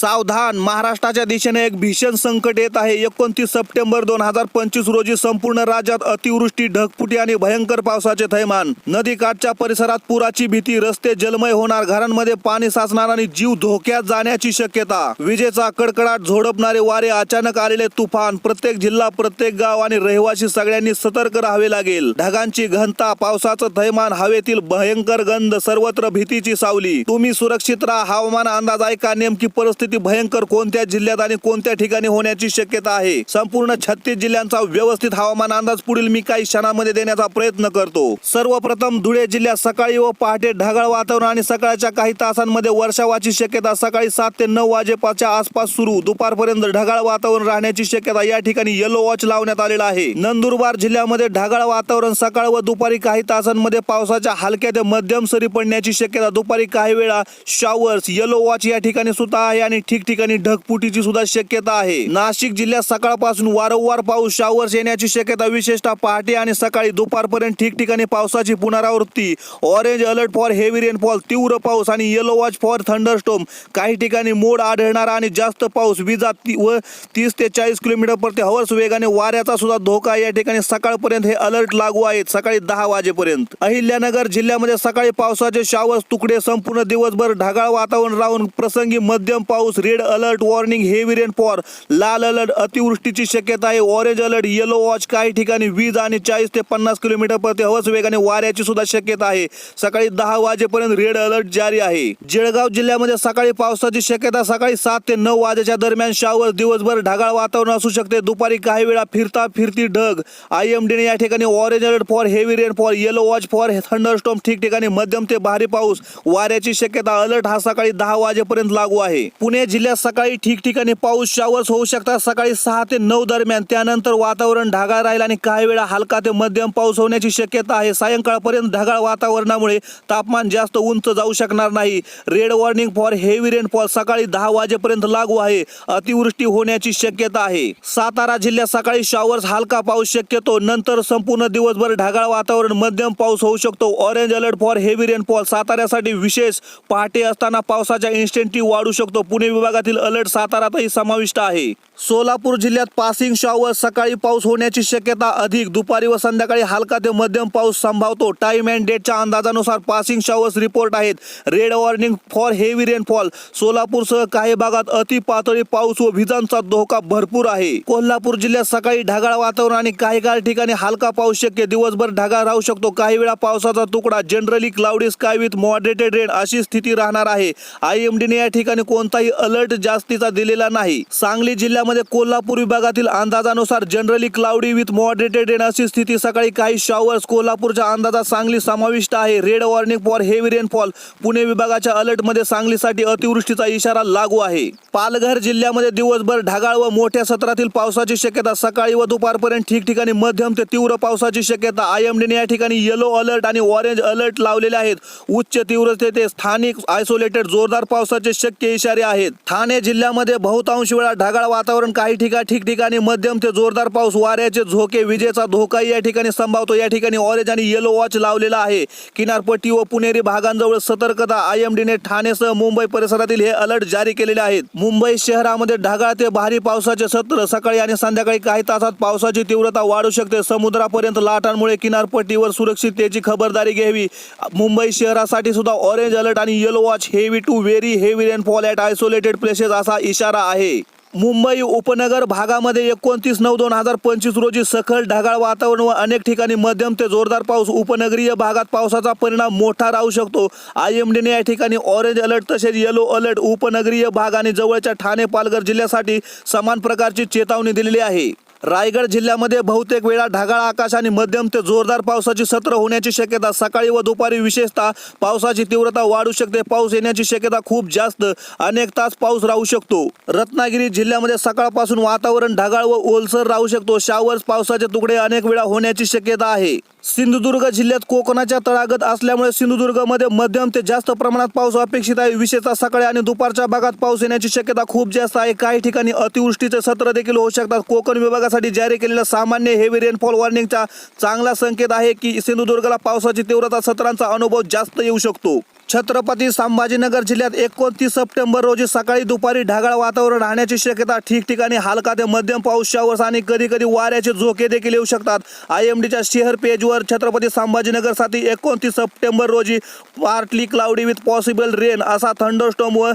सावधान. महाराष्ट्राच्या दिशेने एक भीषण संकट येत आहे. एकोणतीस सप्टेंबर दोन हजार पंचवीस रोजी संपूर्ण राज्यात अतिवृष्टी ढगफुटी आणि भयंकर पावसाचे थैमान. नदीकाठच्या परिसरात पुराची भीती रस्ते जलमय होणार घरांमध्ये पाणी साचणार आणि जीव धोक्यात जाण्याची शक्यता. विजेचा कडकडाट झोडपणारे वारे अचानक आलेले तुफान प्रत्येक जिल्हा प्रत्येक गाव आणि रहिवासी सगळ्यांनी सतर्क राहावे लागेल. ढगांची घनता पावसाचं थैमान हवेतील भयंकर गंध सर्वत्र भीतीची सावली. तुम्ही सुरक्षित राहा. हवामान अंदाज ऐका. नेमकी परिस्थिती भयंकर कोणत्या जिल्ह्यात आणि कोणत्या ठिकाणी होण्याची शक्यता आहे? संपूर्ण छत्तीस जिल्ह्यांचा व्यवस्थित हवामान अंदाज पुढील मी काही क्षणांमध्ये देण्याचा प्रयत्न करतो. सर्वप्रथम धुळे जिल्ह्यात सकाळी व पहाटे ढगाळ वातावरण आणि सकाळच्या काही तासांमध्ये वर्षावाची शक्यता सकाळी सात ते नऊ वाजेपासच्या आसपास सुरू. दुपारपर्यंत ढगाळ वातावरण राहण्याची शक्यता या ठिकाणी येलो वॉच लावण्यात आलेला आहे. नंदुरबार जिल्ह्यामध्ये ढगाळ वातावरण सकाळ व दुपारी काही तासांमध्ये पावसाच्या हलक्या ते मध्यम सरी पडण्याची शक्यता. दुपारी काही वेळा शॉवर्स येलो वॉच या ठिकाणी सुद्धा आहे आणि ठिकठिकाणी ढगफुटीची सुद्धा शक्यता आहे. नाशिक जिल्ह्यात सकाळपासून वारंवार पाऊस शॉवर्स येण्याची शक्यता विशेषतः पहाटे आणि सकाळी दुपारपर्यंत ठिकठिकाणी पावसाची पुनरावृत्ती. Orange alert for heavy rainfall तीव्र पाऊस आणि येलो वॉच फॉर थंडरस्टोम काही ठिकाणी मोड आढळणारा आणि जास्त पाऊस विजा ती- व तीस ते चाळीस किलोमीटर प्रति हवर्स वेगाने वाऱ्याचा सुद्धा धोका या ठिकाणी सकाळपर्यंत हे अलर्ट लागू आहेत सकाळी दहा वाजेपर्यंत. अहिल्यानगर जिल्ह्यामध्ये सकाळी पावसाचे शावर्स तुकडे संपूर्ण दिवसभर ढगाळ वातावरण राहून प्रसंगी मध्यम पाऊस red alert warning heavy rainfall लाल अलर्ट अतिवृष्टीची शक्यता आहे. ऑरेंज अलर्ट येलो वॉच काही ठिकाणी वीज आणि चाळीस ते पन्नास किलोमीटर प्रति हवस वेगाने वाऱ्याची सुद्धा शक्यता आहे. सकाळी दहा वाजेपर्यंत रेड अलर्ट जारी आहे. जळगाव जिल्ह्यामध्ये सकाळी पावसाची शक्यता सकाळी सात ते नऊ वाजेच्या दरम्यान शावर दिवसभर ढगाळ वातावरण असू शकते. दुपारी काही वेळा फिरता फिरती ढग. आय एम डीने या ठिकाणी orange alert for heavy rainfall yellow watch for thunderstorm ठिकठिकाणी मध्यम ते भारी पाऊस. वाऱ्याची शक्यता अलर्ट हा सकाळी दहा वाजेपर्यंत लागू आहे. पुणे जिल्ह्यात सकाळी ठिकठिकाणी पाऊस शावर्स होऊ शकतात. सकाळी सहा ते नऊ दरम्यान. त्यानंतर वातावरण ढगाळ राहील आणि काही वेळा हलका ते मध्यम पाऊस होण्याची शक्यता आहे. सायंकाळपर्यंत ढगाळ वातावरणामुळे तापमान जास्त उंच जाऊ शकणार नाही. Red warning for heavy rainfall सकाळी दहा वाजेपर्यंत लागू आहे. अतिवृष्टी होण्याची शक्यता आहे. सातारा जिल्ह्यात सकाळी शॉवर्स हलका पाऊस शक्यतो. नंतर संपूर्ण दिवसभर ढगाळ वातावरण मध्यम पाऊस होऊ शकतो. Orange alert for heavy rainfall साताऱ्यासाठी विशेष पहाटे असताना पावसाच्या इन्स्टंटी वाढू शकतो. पुणे विभागातील अलर्ट सातारातही समाविष्ट आहे. सोलापूर जिल्ह्यात पासिंग शॉवर सकाळी पाऊस होण्याची शक्यता अधिक. दुपारी व संध्याकाळी हलका ते मध्यम पाऊस संभावतो. टाइम अँड डेटच्या अंदाजानुसार पासिंग शॉवर्स रिपोर्ट आहेत. Red warning for heavy rainfall सोलापूरसह काही भागात अति पातळी पाऊस व विजांचा धोका भरपूर आहे. कोल्हापूर जिल्ह्यात सकाळी ढगाळ वातावरण आणि काही काळ ठिकाणी हलका पाऊस शक्य. दिवसभर ढगाळ राहू शकतो. काही वेळा पावसाचा तुकडा generally cloudy sky with moderated rain अशी स्थिती राहणार आहे. आय एम डीने या ठिकाणी कोणताही अलर्ट जास्तीचा दिलेला नाही. सांगली जिल्ह्यामध्ये कोल्हापूर विभागातील अंदाजानुसार generally cloudy with moderated rain अशी स्थिती. सकाळी काही शॉवर्स कोल्हापूरच्या अंदाजात सांगली समाविष्ट आहे. Red warning for heavy rainfall Pune विभागाच्या अलर्टमध्ये सांगलीसाठी अतिवृष्टीचा इशारा लागू आहे. पालघर जिल्ह्यामध्ये दिवसभर ढगाळ व मोठ्या सत्रातील पावसाची शक्यता. सकाळी व दुपारपर्यंत ठिकठिकाणी मध्यम ते तीव्र पावसाची शक्यता. आय एम डीने या ठिकाणी येलो अलर्ट आणि ऑरेंज अलर्ट लावलेले आहेत. उच्च तीव्रतेचे स्थानिक आयसोलेटेड जोरदार पावसाचे शक्य इशारे आहेत. ठाणे जिल्ह्यामध्ये बहुतांश वेळा ढगाळ वातावरण. काही ठिकाणी ठिकठिकाणी मध्यम ते जोरदार पाऊस. वाऱ्याचे झोके विजेचा धोका या ठिकाणी संभावतो. या ठिकाणी ऑरेंज आणि येलो वॉच लावलेला आहे. किनारपट्टी व पुणेरी भागांजवळ सतर्कता आय एम डीने ठाणेसह मुंबई परिसरातील हे अलर्ट जारी केलेले आहेत. मुंबई शहरामध्ये ढगाळ ते भारी पावसाचे सत्र. सकाळी आणि संध्याकाळी काही तासात पावसाची तीव्रता वाढू शकते. समुद्रापर्यंत लाटांमुळे किनारपट्टीवर सुरक्षिततेची खबरदारी घ्यावी. मुंबई शहरासाठी सुद्धा ऑरेंज अलर्ट आणि yellow watch heavy to very heavy rainfall at isolated places असा इशारा आहे. मुंबई उपनगर भागामध्ये एकोणतीस नऊ दोन हजार पंचवीस रोजी सखल ढगाळ वातावरण व अनेक ठिकाणी मध्यम ते जोरदार पाऊस. उपनगरीय भागात पावसाचा परिणाम मोठा राहू शकतो. आय एम डीने या ठिकाणी ऑरेंज अलर्ट तसेच येलो अलर्ट उपनगरीय भाग आणि जवळच्या ठाणे पालघर जिल्ह्यासाठी समान प्रकारची चेतावणी दिलेली आहे. रायगड जिल्ह्यामध्ये बहुतेक वेळा ढगाळ आकाश आणि मध्यम ते जोरदार पावसाची सत्र होण्याची शक्यता. सकाळी व दुपारी विशेषतः पावसाची तीव्रता वाढू शकते. पाऊस येण्याची शक्यता खूप जास्त. अनेक तास पाऊस राहू शकतो. रत्नागिरी जिल्ह्यामध्ये सकाळपासून वातावरण ढगाळ व ओलसर राहू शकतो. शावर्स पावसाचे तुकडे अनेक वेळा होण्याची शक्यता आहे. सिंधुदुर्ग जिल्ह्यात कोकणाच्या तळागत असल्यामुळे सिंधुदुर्गमध्ये मध्यम ते जास्त प्रमाणात पाऊस अपेक्षित आहे. विशेषतः सकाळी आणि दुपारच्या भागात पाऊस येण्याची शक्यता खूप जास्त आहे. काही ठिकाणी अतिवृष्टीचे सत्र देखील होऊ शकतात. कोकण विभागासाठी जारी केलेल्या सामान्य हेवी रेनफॉल वॉर्निंगचा चांगला संकेत आहे की सिंधुदुर्गला पावसाची तीव्रता सत्रांचा अनुभव जास्त येऊ शकतो. छत्रपती संभाजीनगर जिल्ह्यात एकोणतीस सप्टेंबर रोजी सकाळी दुपारी ढगाळ वातावरण राहण्याची शक्यता ठिकठिकाणी हलका ते मध्यम पाऊस शावर्स आणि कधी कधी वाऱ्याचे झोके देखील येऊ शकतात. आय एम डीच्या शेअर पेजवर छत्रपती संभाजीनगरसाठी एकोणतीस सप्टेंबर रोजी partly cloudy with possible rain असा थंडरस्टॉम व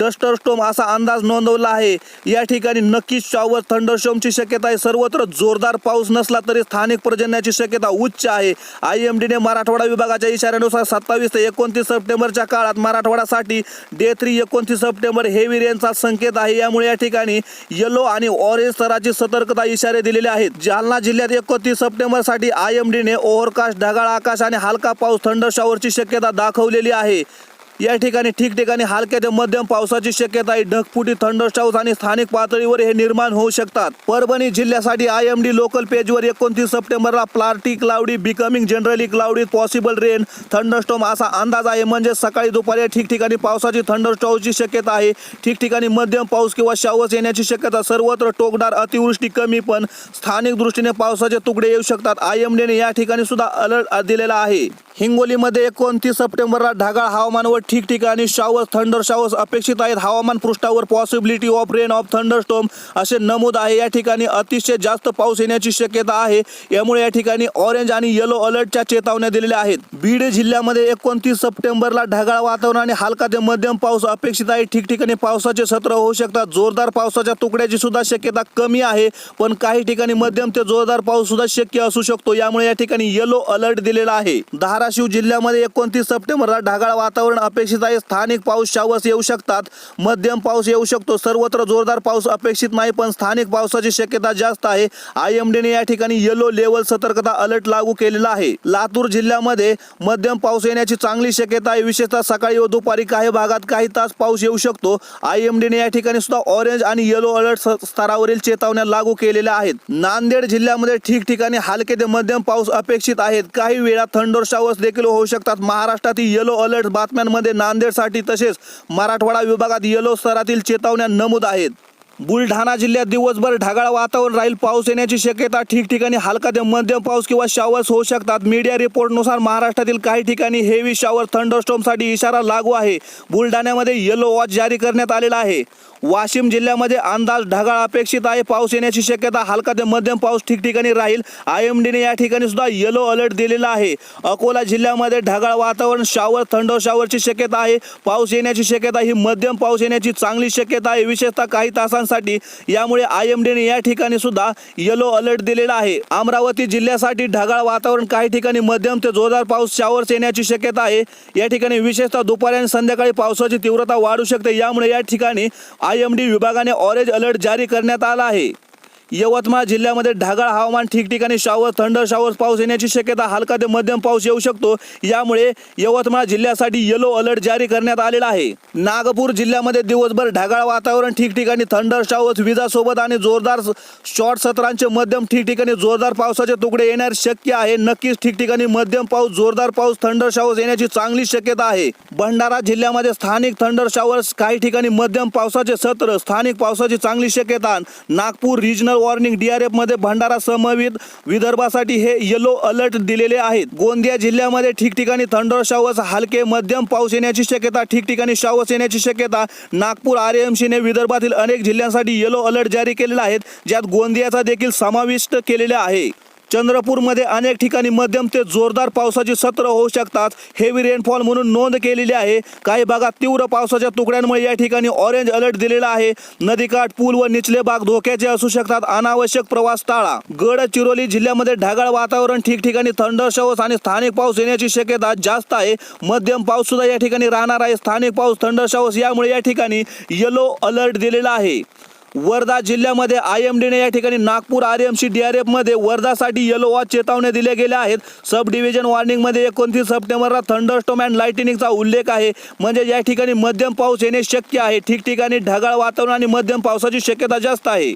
डस्टरस्टॉम असा अंदाज नोंदवला आहे. या ठिकाणी नक्कीच शॉवर थंडरस्टॉमची शक्यता आहे. सर्वत्र जोरदार पाऊस नसला तरी स्थानिक पर्जन्याची शक्यता उच्च आहे. आय एम डीने मराठवाडा विभागाच्या इशाऱ्यानुसार सत्तावीस ते एकोणतीस सप्टेंबरच्या काळात मराठवाड्यासाठी डे थ्री एकोणतीस सप्टेंबर हेवी रेनचा संकेत आहे. यामुळे या ठिकाणी येलो आणि ऑरेंज स्तराची सतर्कता इशारे दिलेले आहेत. जालना जिल्ह्यात एकोणतीस सप्टेंबरसाठी आय एम डीने ओव्हरकास्ट ढगाळ आकाश आणि हलका पाऊस थंडर शॉवरची शक्यता दाखवलेली आहे. या ठिकाणी ठिकठिकाणी हलक्या ते मध्यम पावसाची शक्यता आहे. ढगफुटी थंडरस्टाऊस आणि स्थानिक पातळीवर हे निर्माण होऊ शकतात. परभणी जिल्ह्यासाठी आय एम डी लोकल पेजवर एकोणतीस सप्टेंबरला partly cloudy becoming generally cloudy possible rain thunderstorm असा अंदाज आहे. म्हणजे सकाळी दुपारी ठिकठिकाणी पावसाची थंडरस्टाऊसची शक्यता आहे. ठिकठिकाणी मध्यम पाऊस किंवा शावस येण्याची शक्यता सर्वत्र टोकदार अतिवृष्टी कमी पण स्थानिक दृष्टीने पावसाचे तुकडे येऊ शकतात. आय एम डीने या ठिकाणी सुद्धा अलर्ट दिलेला आहे. हिंगोलीमध्ये एकोणतीस सप्टेंबरला ढगाळ हवामान व ठिकठिकाणी शावर्स थंडर शावर्स अपेक्षित आहेत. हवामान पृष्ठावर possibility of rain of thunderstorm असे नमूद आहे. या ठिकाणी अतिशय जास्त पाऊस येण्याची शक्यता आहे. यामुळे या ठिकाणी ऑरेंज आणि येलो अलर्टच्या चेतावण्या दिलेल्या आहेत. बीड जिल्ह्यामध्ये एकोणतीस सप्टेंबरला ढगाळ वातावरण आणि हलका ते मध्यम पाऊस अपेक्षित आहे. ठिकठिकाणी पावसाचे सत्र होऊ शकतात. जोरदार पावसाच्या तुकड्याची सुद्धा शक्यता कमी आहे. पण काही ठिकाणी मध्यम ते जोरदार पाऊस सुद्धा शक्य असू शकतो. यामुळे या ठिकाणी येलो अलर्ट दिलेला आहे. धाराशिव जिल्ह्यामध्ये एकोणतीस सप्टेंबरला ढगाळ वातावरण अपेक्षित आहे. स्थानिक पाऊस शावस येऊ शकतात. मध्यम पाऊस येऊ शकतो. सर्वत्र जोरदार पाऊस अपेक्षित नाही पण स्थानिक पावसाची शक्यता जास्त आहे. आय एम डीने या ठिकाणी येलो लेवल सतर्कता अलर्ट लागू केलेला आहे. लातूर जिल्ह्यामध्ये मध्यम पाऊस येण्याची चांगली शक्यता आहे. विशेषतः सकाळी व दुपारी काही भागात काही तास पाऊस येऊ शकतो. आय एम डीने या ठिकाणी सुद्धा ऑरेंज आणि येलो अलर्ट स- स्तरावरील चेतावण्या लागू केलेल्या आहेत. नांदेड जिल्ह्यामध्ये ठिकठिकाणी हलके ते मध्यम पाऊस अपेक्षित आहेत. काही वेळा थंडोर शावर्स देखील होऊ शकतात. महाराष्ट्रातील येलो अलर्ट बातम्यांमध्ये नांदेडसाठी तसेच मराठवाडा विभागात येलो स्तरातील चेतावण्या नमूद आहेत. बुलढाणा जिल्ह्यात दिवसभर ढगाळ वातावरण राहील. पाऊस येण्याची शक्यता ठिकठिकाणी हलका ते मध्यम पाऊस किंवा शावर्स होऊ शकतात. मीडिया रिपोर्टनुसार महाराष्ट्रातील काही ठिकाणी हेवी शावर थंडरस्टॉमसाठी इशारा लागू आहे. बुलढाण्यामध्ये येलो वॉच जारी करण्यात आलेला आहे. वाशिम जिल्ह्यामध्ये अंदाज ढगाळ अपेक्षित आहे. पाऊस येण्याची शक्यता हलका ते मध्यम पाऊस ठिकठिकाणी राहील. आय एम डीने या ठिकाणी सुद्धा येलो अलर्ट दिलेला आहे. अकोला जिल्ह्यामध्ये ढगाळ वातावरण शावर थंड शावरची शक्यता आहे. पाऊस येण्याची शक्यता ही मध्यम पाऊस येण्याची चांगली शक्यता आहे. विशेषतः काही तासांसाठी यामुळे आय एम डीने या ठिकाणी सुद्धा येलो अलर्ट दिलेला आहे. अमरावती जिल्ह्यासाठी ढगाळ वातावरण काही ठिकाणी मध्यम ते जोरदार पाऊस शावर्स येण्याची शक्यता आहे. या ठिकाणी विशेषतः दुपारी आणि संध्याकाळी पावसाची तीव्रता वाढू शकते. यामुळे या ठिकाणी आय एम डी विभागाने ऑरेंज अलर्ट जारी करण्यात आला आहे. यवतमाळ जिल्ह्यामध्ये ढगाळ हवामान ठिकठिकाणी शावर थंडर शावर पाऊस येण्याची शक्यता हलका ते मध्यम पाऊस येऊ शकतो. यामुळे यवतमाळ जिल्ह्यासाठी येलो अलर्ट जारी करण्यात आलेला आहे. नागपूर जिल्ह्यामध्ये दिवसभर ढगाळ वातावरण ठिकठिकाणी थंडर शावर विजासोबत आणि जोरदार शॉर्ट सत्रांचे मध्यम ठिकठिकाणी जोरदार पावसाचे तुकडे येणार शक्य आहे. नक्कीच ठिकठिकाणी मध्यम पाऊस जोरदार पाऊस थंडर शावर्स येण्याची चांगली शक्यता आहे. भंडारा जिल्ह्यामध्ये स्थानिक थंडर शावर्स काही ठिकाणी मध्यम पावसाचे सत्र स्थानिक पावसाची चांगली शक्यता. नागपूर रिजनल वॉर्निंग डीआरएफमध्ये भंडारा समवित विदर्भासाठी हे येलो अलर्ट दिलेले आहेत. गोंदिया जिल्ह्यामध्ये ठिकठिकाणी थंडर शावर्स हलके मध्यम पाऊस येण्याची शक्यता ठिकठिकाणी शावर्स येण्याची शक्यता नागपूर आर एम सीने विदर्भातील अनेक जिल्ह्यांसाठी येलो अलर्ट जारी केलेला आहे. ज्यात गोंदियाचा देखील समाविष्ट केलेला आहे. चंद्रपूरमध्ये अनेक ठिकाणी मध्यम ते जोरदार पावसाची सत्र होऊ शकतात. हेवी रेनफॉल म्हणून नोंद केलेली आहे. काही भागात तीव्र पावसाच्या तुकड्यांमुळे या ठिकाणी ऑरेंज अलर्ट दिलेला आहे. नदीकाठ पूल व निचले भाग धोक्याचे असू शकतात. अनावश्यक प्रवास टाळा. गडचिरोली जिल्ह्यामध्ये ढगाळ वातावरण ठिकठिकाणी थंडर शवस आणि स्थानिक पाऊस येण्याची शक्यता जास्त आहे. मध्यम पाऊस सुद्धा या ठिकाणी राहणार आहे. स्थानिक पाऊस थंडर शवस यामुळे या ठिकाणी येलो अलर्ट दिलेला आहे. वर्धा जिल्ह्यामध्ये आय एम डीने या ठिकाणी Nagpur R M C D R एफमध्ये वर्धासाठी येलो वॉच चेतावण्या दिल्या गेल्या आहेत. सब डिव्हिजन वॉर्निंगमध्ये एकोणतीस सप्टेंबरला थंडरस्टॉम अँड लाईटनिंगचा उल्लेख आहे. म्हणजे या ठिकाणी मध्यम पाऊस येणे शक्य आहे. ठिकठिकाणी ढगाळ वातावरण आणि मध्यम पावसाची शक्यता जास्त आहे.